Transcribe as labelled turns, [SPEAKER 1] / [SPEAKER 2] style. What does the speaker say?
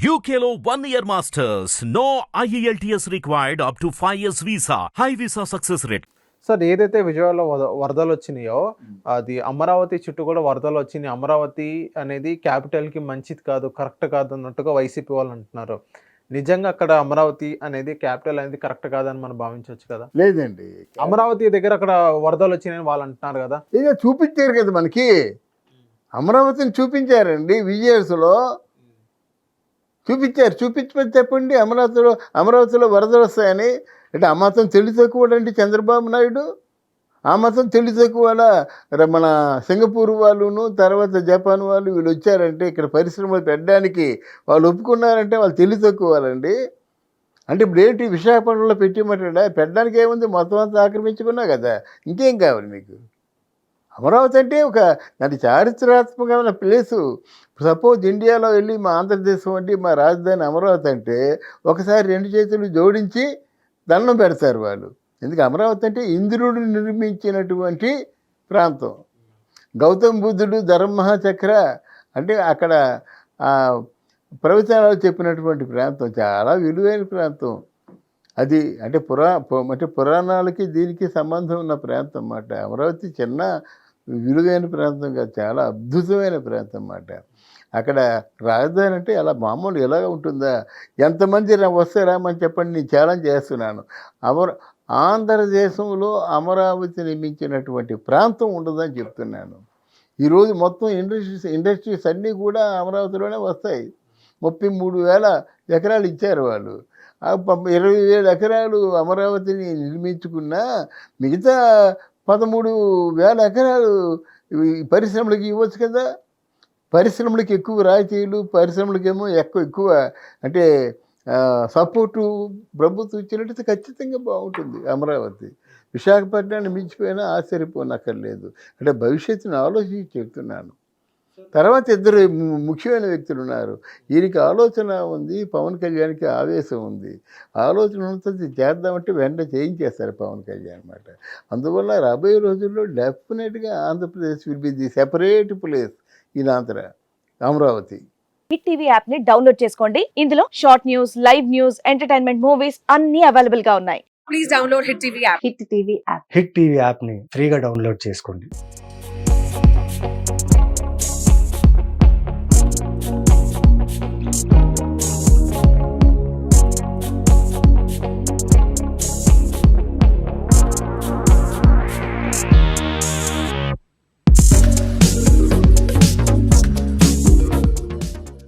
[SPEAKER 1] One year masters. No E IELTS required up to 5 years visa. High visa success rate.
[SPEAKER 2] Sir ఏదైతే విజయవాడలో వరదలు వచ్చినాయో అది అమరావతి చుట్టూ కూడా వరదలు వచ్చినాయి అమరావతి అనేది capital కి మంచిది కాదు కరెక్ట్ కాదు అన్నట్టుగా వైసీపీ వాళ్ళు అంటున్నారు నిజంగా అక్కడ అమరావతి అనేది క్యాపిటల్ అనేది కరెక్ట్ కాదని మనం భావించవచ్చు కదా
[SPEAKER 3] లేదండి
[SPEAKER 2] అమరావతి దగ్గర అక్కడ వరదలు వచ్చినాయని వాళ్ళు అంటున్నారు కదా
[SPEAKER 3] ఇక చూపించారు కదా మనకి అమరావతిని చూపించారండి విజయర్స్లో చూపించారు. చూపించమని చెప్పండి. అమరావతిలో అమరావతిలో వరదలు వస్తాయని. అంటే ఆ మాత్రం తెలివి తక్కువ అండి చంద్రబాబు నాయుడు. ఆ మాత్రం తెలివి తక్కువ మన సింగపూర్ వాళ్ళును తర్వాత జపాన్ వాళ్ళు వీళ్ళు వచ్చారంటే ఇక్కడ పరిశ్రమలు పెట్టడానికి వాళ్ళు ఒప్పుకున్నారంటే వాళ్ళు తెలివి తక్కువ అంటే ఇప్పుడు ఏంటి విశాఖపట్నంలో పెట్టిమంటాడా పెట్టడానికి ఏముంది? మొత్తం అంతా ఆక్రమించుకున్నా కదా. ఇంకేం కావాలి మీకు? అమరావతి అంటే ఒక దాని చారిత్రాత్మకమైన ప్లేసు. సపోజ్ ఇండియాలో వెళ్ళి మా ఆంధ్రదేశం అంటే మా రాజధాని అమరావతి అంటే ఒకసారి రెండు చేతులు జోడించి దండం పెడతారు వాళ్ళు. ఎందుకు? అమరావతి అంటే ఇంద్రుడు నిర్మించినటువంటి ప్రాంతం. గౌతమ్ బుద్ధుడు ధర్మచక్ర అంటే అక్కడ ప్రవచనాలు చెప్పినటువంటి ప్రాంతం. చాలా విలువైన ప్రాంతం. అది అంటే పురా అంటే పురాణాలకి దీనికి సంబంధం ఉన్న ప్రాంతం అన్నమాట. అమరావతి చిన్న విలువైన ప్రాంతంగా చాలా అద్భుతమైన ప్రాంతం అన్నమాట. అక్కడ రాజధాని అంటే అలా మామూలు ఎలా ఉంటుందా? ఎంతమంది వస్తే రామని చెప్పండి నేను ఛాలెంజ్ చేస్తున్నాను. అమర ఆంధ్రదేశంలో అమరావతి నిర్మించినటువంటి ప్రాంతం ఉండదని చెప్తున్నాను. ఈరోజు మొత్తం ఇండస్ట్రీస్ ఇండస్ట్రీస్ అన్నీ కూడా అమరావతిలోనే వస్తాయి. ముప్పై మూడు వేల ఎకరాలు ఇచ్చారు వాళ్ళు. ఇరవై వేల ఎకరాలు అమరావతిని నిర్మించుకున్న మిగతా పదమూడు వేల ఎకరాలు పరిశ్రమలకు ఇవ్వచ్చు కదా. పరిశ్రమలకు ఎక్కువ రాయితీలు పరిశ్రమలకేమో ఎక్కువ ఎక్కువ అంటే సపోర్టు ప్రభుత్వం ఇచ్చినట్టయితే ఖచ్చితంగా బాగుంటుంది అమరావతి. విశాఖపట్నాన్ని మించిపోయినా ఆశ్చర్యపోనక్కర్లేదు. అంటే భవిష్యత్తును ఆలోచించి చెప్తున్నాను. తర్వాత ఇద్దరు ముఖ్యమైన వ్యక్తులు ఉన్నారు. ఈయనకి ఆలోచన ఉంది పవన్ కళ్యాణ్కి ఆవేశం ఉంది. ఆలోచన ఉన్నది చేద్దామంటే వెంటనే చేయించేస్తారు పవన్ కళ్యాణ్ అనమాట అందువల్ల రాబోయే రోజుల్లో డెఫినెట్గా Andhra Pradesh will be the separate place in Andhra Amaravati.
[SPEAKER 4] Hit TV యాప్ని డౌన్లోడ్ చేసుకోండి. ఇందులో short news live news entertainment movies అన్ని అవైలబుల్గా ఉన్నాయి.
[SPEAKER 5] please download Hit TV app.
[SPEAKER 4] Hit TV app.
[SPEAKER 6] Hit TV యాప్ని ఫ్రీగా డౌన్లోడ్ చేసుకోండి.